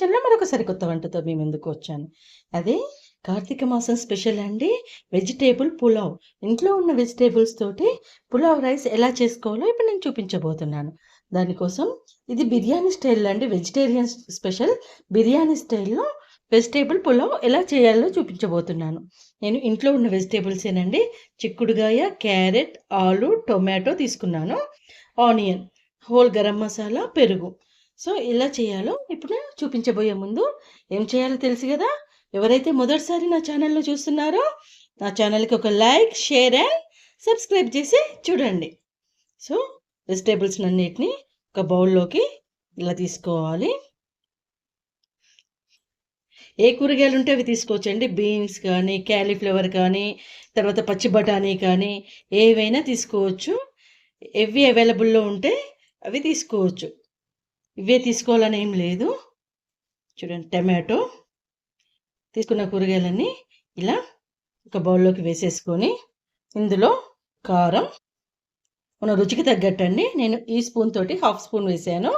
కిచెన్లో మరొక సరికొత్త వంటతో మీ ముందుకు వచ్చాను. అదే కార్తీక మాసం స్పెషల్ అండి. వెజిటేబుల్ పులావ్. ఇంట్లో ఉన్న వెజిటేబుల్స్ తోటి పులావ్ రైస్ ఎలా చేసుకోవాలో ఇప్పుడు నేను చూపించబోతున్నాను. దానికోసం ఇది బిర్యానీ స్టైల్ అండి. వెజిటేరియన్ స్పెషల్ బిర్యానీ స్టైల్లో వెజిటేబుల్ పులావ్ ఎలా చేయాలో చూపించబోతున్నాను. నేను ఇంట్లో ఉన్న వెజిటేబుల్స్ ఏనండి చిక్కుడుగాయ క్యారెట్ ఆలు టొమాటో తీసుకున్నాను. ఆనియన్ హోల్ గరం మసాలా పెరుగు. సో ఎలా చేయాలో ఇప్పుడు చూపించబోయే ముందు ఏం చేయాలో తెలుసు కదా? ఎవరైతే మొదటిసారి నా ఛానల్లో చూస్తున్నారో నా ఛానల్కి ఒక లైక్ షేర్ అండ్ సబ్స్క్రైబ్ చేసి చూడండి. సో వెజిటేబుల్స్ అన్నిటిని ఒక బౌల్లోకి ఇలా తీసుకోవాలి. ఏ కూరగాయలు ఉంటే అవి తీసుకోవచ్చండి? బీన్స్ కానీ క్యాలీఫ్లవర్ కానీ తర్వాత పచ్చి బఠానీ కానీ ఏవైనా తీసుకోవచ్చు. ఎవి అవైలబుల్లో ఉంటే అవి తీసుకోవచ్చు. ఇవే తీసుకోవాలని ఏం లేదు. చూడండి టమాటో తీసుకున్న కూరగాయలన్నీ ఇలా ఒక బౌల్లోకి వేసేసుకొని ఇందులో కారం. మన రుచికి తగ్గట్టండి. నేను ఈ స్పూన్ తోటి హాఫ్ స్పూన్ వేసాను.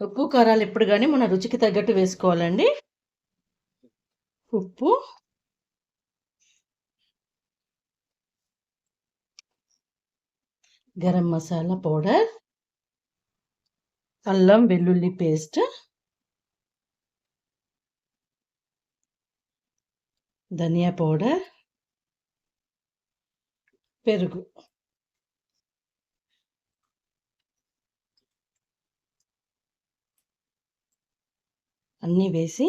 ఉప్పు కారాలు ఎప్పుడు కానీ మన రుచికి తగ్గట్టు వేసుకోవాలండి. ఉప్పు. గరం మసాలా పౌడర్. అల్లం వెల్లుల్లి పేస్ట్. ధనియా పౌడర్. పెరుగు. అన్నీ వేసి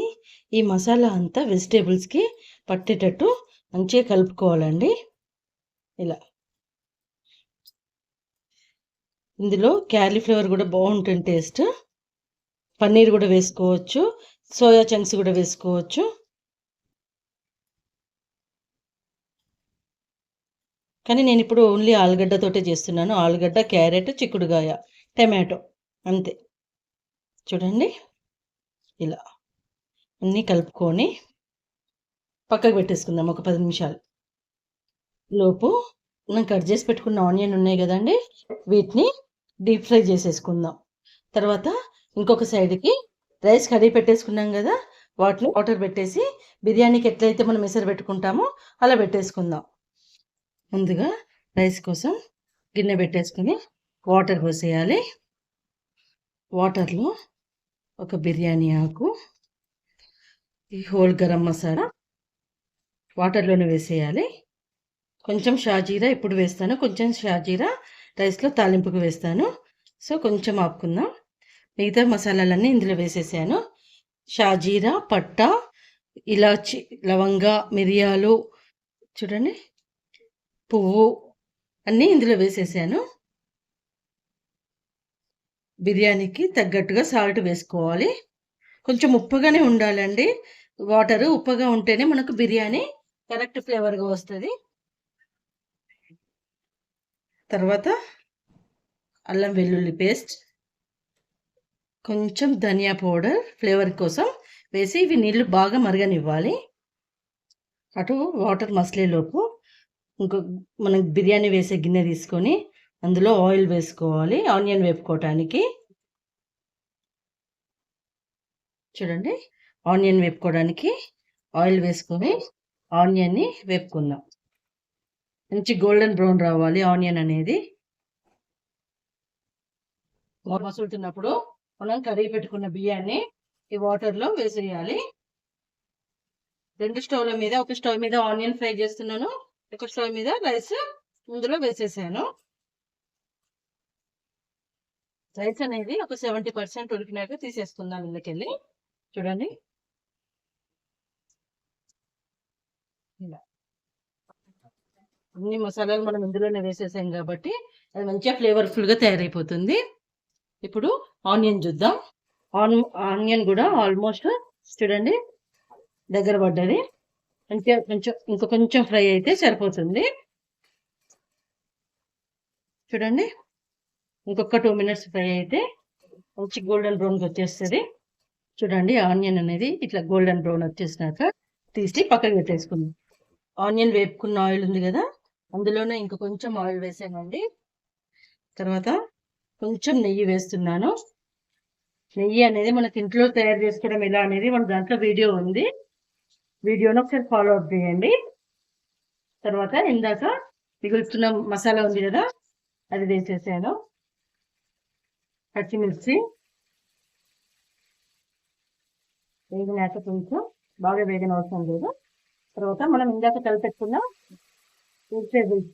ఈ మసాలా అంతా వెజిటేబుల్స్కి పట్టేటట్టు మంచిగా కలుపుకోవాలండి. ఇలా. ఇందులో క్యాలీఫ్లవర్ కూడా బాగుంటుంది టేస్ట్. పన్నీర్ కూడా వేసుకోవచ్చు. సోయా చంక్స్ కూడా వేసుకోవచ్చు. కానీ నేను ఇప్పుడు ఓన్లీ ఆలుగడ్డతోటే చేస్తున్నాను. ఆలుగడ్డ క్యారెట్ చిక్కుడుగాయ టమాటో. అంతే. చూడండి. ఇలా. అన్నీ కలుపుకొని పక్కకు పెట్టేసుకుందాం ఒక పది నిమిషాలు. లోపు మనం కట్ చేసి పెట్టుకున్న ఆనియన్ ఉన్నాయి కదండి. వీటిని డీప్ ఫ్రై చేసేసుకుందాం. తర్వాత ఇంకొక సైడ్కి రైస్ కడిగి పెట్టేసుకున్నాం కదా వాటిని వాటర్ పెట్టేసి బిర్యానీకి ఎట్లయితే మనం ఎసరు పెట్టుకుంటామో అలా పెట్టేసుకుందాం. ముందుగా రైస్ కోసం గిన్నె పెట్టేసుకుని వాటర్ పోసేయాలి. వాటర్లో ఒక బిర్యానీ ఆకు ఈ హోల్ గరం మసాలా వాటర్లోనే వేసేయాలి. కొంచెం షాజీరా ఇప్పుడు వేస్తాను కొంచెం షాజీరా రైస్లో తాలింపుకు వేస్తాను. సో కొంచెం ఆపుకుందాం. మిగతా మసాలాలన్నీ ఇందులో వేసేసాను. షాజీరా పట్ట ఇలాచి లవంగ మిరియాలు చూడండి పువ్వు అన్నీ ఇందులో వేసేసాను. బిర్యానీకి తగ్గట్టుగా సాల్ట్ వేసుకోవాలి. కొంచెం ఉప్పగానే ఉండాలండి. వాటరు ఉప్పగా ఉంటేనే మనకు బిర్యానీ కరెక్ట్ ఫ్లేవర్గా వస్తుంది. తర్వాత అల్లం వెల్లుల్లి పేస్ట్ కొంచెం ధనియా పౌడర్ ఫ్లేవర్ కోసం వేసి ఇవి నీళ్ళు బాగా మరగనివ్వాలి. అటు వాటర్ మసలేలోపు ఇంకో మనం బిర్యానీ వేసే గిన్నె తీసుకొని అందులో ఆయిల్ వేసుకోవాలి. ఆనియన్ వేపుకోవటానికి. చూడండి ఆనియన్ వేపుకోవడానికి ఆయిల్ వేసుకొని ఆనియన్ని వేపుకుందాం. మంచి గోల్డెన్ బ్రౌన్ రావాలి ఆనియన్ అనేది. మసులుతున్నప్పుడు మనం కర్రీ పెట్టుకున్న బియ్యాన్ని ఈ వాటర్లో వేసేయాలి. రెండు స్టవ్ల మీద ఒక స్టవ్ మీద ఆనియన్ ఫ్రై చేస్తున్నాను ఒక స్టవ్ మీద రైస్ ఇందులో వేసేసాను. రైస్ అనేది ఒక సెవెంటీ పర్సెంట్ ఉడికినాక తీసేసుకుందాం ఇళ్ళకెళ్ళి చూడండి. ఇలా. అన్ని మసాలాలు మనం ఇందులోనే వేసేసాం కాబట్టి అది మంచిగా ఫ్లేవర్ఫుల్గా తయారైపోతుంది. ఇప్పుడు ఆనియన్ చూద్దాం. ఆన్ ఆనియన్ కూడా ఆల్మోస్ట్ చూడండి దగ్గర పడ్డది. మంచిగా కొంచెం ఇంకా కొంచెం ఫ్రై అయితే సరిపోతుంది. చూడండి ఇంకొక టూ మినిట్స్ ఫ్రై అయితే మంచి గోల్డెన్ బ్రౌన్కి వచ్చేస్తుంది. చూడండి ఆనియన్ అనేది ఇట్లా గోల్డెన్ బ్రౌన్ వచ్చేసినాక తీసి పక్కకి పెట్టేసుకుందాం. ఆనియన్ వేపుకున్న ఆయిల్ ఉంది కదా అందులోనే ఇంక కొంచెం ఆయిల్ వేసానండి. తర్వాత కొంచెం నెయ్యి వేస్తున్నాను. నెయ్యి అనేది మనకి ఇంట్లో తయారు చేసుకోవడం ఎలా అనేది మన దాంట్లో వీడియో ఉంది. వీడియోని ఒకసారి ఫాలో అప్ చేయండి. తర్వాత ఇందాక మిగులుతున్న మసాలా ఉంది కదా అది వేసేసాను. పచ్చిమిర్చి వేగినాక కొంచెం బాగా వేగిన అవసరం లేదు. తర్వాత మనం ఇందాక కలిపెట్టుకున్న వెజిటేబుల్స్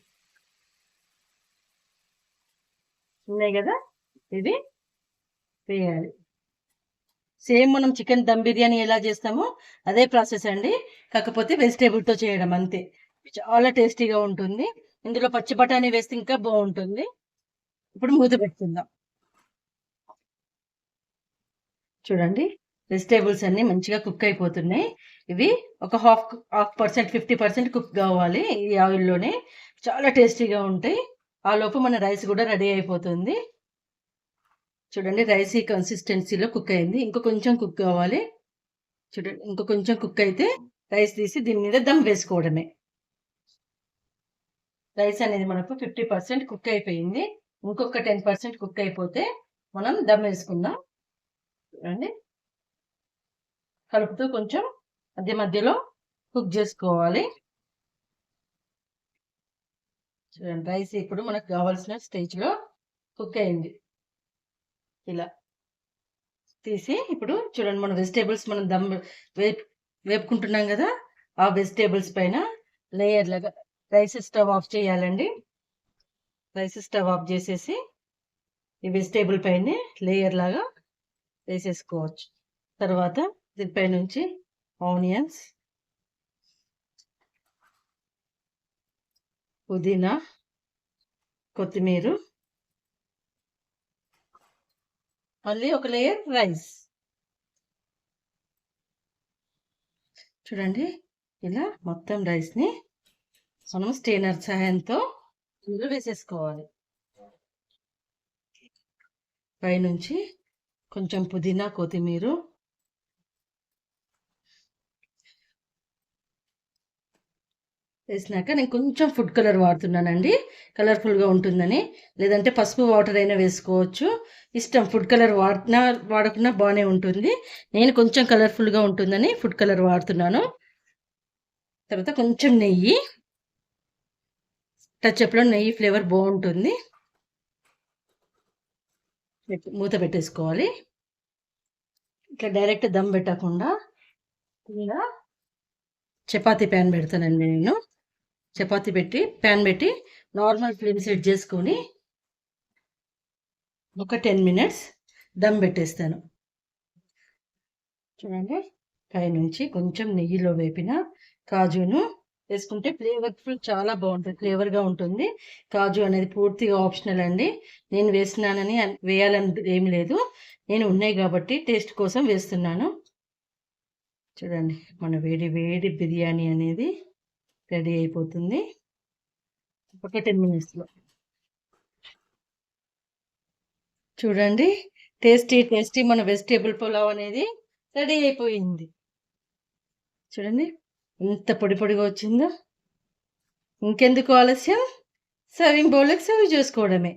ఉన్నాయి కదా? ఇది వేయాలి. సేమ్ మనం చికెన్ దమ్ బిర్యానీ ఎలా చేస్తామో అదే ప్రాసెస్ అండి. కాకపోతే వెజిటేబుల్తో చేయడం అంతే. చాలా టేస్టీగా ఉంటుంది. ఇందులో పచ్చి బఠానీ వేస్తే ఇంకా బాగుంటుంది. ఇప్పుడు మూత పెడుతుందాం చూడండి. వెజిటేబుల్స్ అన్నీ మంచిగా కుక్ అయిపోతున్నాయి. ఇవి ఒక half half percent fifty percent cook కావాలి ఈ ఆయిల్లోనే చాలా టేస్టీగా ఉంటాయి. ఆ లోపు మన రైస్ కూడా రెడీ అయిపోతుంది. చూడండి రైస్ ఈ కన్సిస్టెన్సీలో కుక్ అయింది. ఇంకా కొంచెం కుక్ కావాలి. చూడండి ఇంకా కొంచెం కుక్ అయితే రైస్ తీసి దీని మీద దమ్ వేసుకోవడమే. రైస్ అనేది మనకు ఫిఫ్టీ పర్సెంట్ కుక్ అయిపోయింది. ఇంకొక టెన్ పర్సెంట్ కుక్ అయిపోతే మనం దమ్ వేసుకుందాం. చూడండి. కలుపుతూ కొంచెం మధ్య మధ్యలో కుక్ చేసుకోవాలి. చూడండి రైస్ ఇప్పుడు మనకు కావాల్సిన స్టేజ్లో కుక్ అయింది. ఇలా తీసి ఇప్పుడు చూడండి మన వెజిటేబుల్స్ మనం దమ్ వేపు వేపుకుంటున్నాం కదా ఆ వెజిటేబుల్స్ పైన లేయర్ లాగా రైస్ స్టవ్ ఆఫ్ చేయాలండి. రైస్ స్టవ్ ఆఫ్ చేసేసి ఈ వెజిటేబుల్ పైన లేయర్ లాగా వేసేసుకోవచ్చు. తర్వాత దీనిపై నుంచి ఆనియన్స్ పుదీనా కొత్తిమీర మళ్ళీ ఒక లేయర్ రైస్ చూడండి ఇలా మొత్తం రైస్ని మనం స్టేనర్ సహాయంతో ఇందులో వేసేసుకోవాలి. పైనుంచి కొంచెం పుదీనా కొత్తిమీర వేసినాక నేను కొంచెం ఫుడ్ కలర్ వాడుతున్నానండి. కలర్ఫుల్గా ఉంటుందని. లేదంటే పసుపు వాటర్ అయినా వేసుకోవచ్చు. ఇష్టం ఫుడ్ కలర్ వాడినా వాడకుండా బాగానే ఉంటుంది. నేను కొంచెం కలర్ఫుల్గా ఉంటుందని ఫుడ్ కలర్ వాడుతున్నాను. తర్వాత కొంచెం నెయ్యి. టచ్అప్లో నెయ్యి ఫ్లేవర్ బాగుంటుంది. మూత పెట్టేసుకోవాలి. ఇట్లా డైరెక్ట్ దమ్ పెట్టకుండా ఇలా చపాతీ ప్యాన్ పెడతానండి నేను. చపాతీ పెట్టి ప్యాన్ పెట్టి నార్మల్ ఫ్లేమ్ సెట్ చేసుకొని ఒక టెన్ మినిట్స్ దమ్ పెట్టేస్తాను. చూడండి పైనుంచి కొంచెం నెయ్యిలో వేపిన కాజును వేసుకుంటే ఫ్లేవర్ఫుల్ చాలా బాగుంటుంది ఫ్లేవర్గా ఉంటుంది. కాజు అనేది పూర్తిగా ఆప్షనల్ అండి. నేను వేస్తున్నానని వేయాలని ఏం లేదు. నేను ఉన్నాయి కాబట్టి టేస్ట్ కోసం వేస్తున్నాను. చూడండి మన వేడి వేడి బిర్యానీ అనేది రెడీ అయిపోతుంది. ఒక టెన్ మినిట్స్లో చూడండి టేస్టీ టేస్టీ మన వెజిటేబుల్ పులావ్ అనేది రెడీ అయిపోయింది. చూడండి ఎంత పొడి పొడిగా వచ్చిందో. ఇంకెందుకు ఆలస్యం? సర్వింగ్ బౌల్కి సర్వ్ చేసుకోవడమే.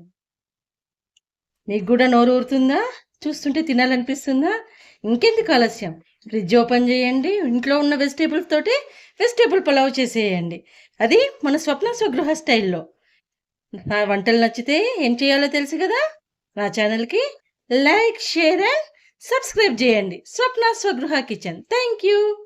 మీకు కూడా నోరు ఊరుతుందా? చూస్తుంటే తినాలనిపిస్తుందా? ఇంకెందుకు ఆలస్యం? ఫ్రిడ్జ్ ఓపెన్ చేయండి ఇంట్లో ఉన్న వెజిటేబుల్స్ తోటి వెజిటేబుల్ పులావ్ చేసేయండి. అది మన స్వప్న స్వగృహ స్టైల్లో. నా వంటలు నచ్చితే ఏం చేయాలో తెలుసు కదా? నా ఛానల్కి లైక్ షేర్ అండ్ సబ్స్క్రైబ్ చేయండి. Swapna Swagruha kitchen. Thank you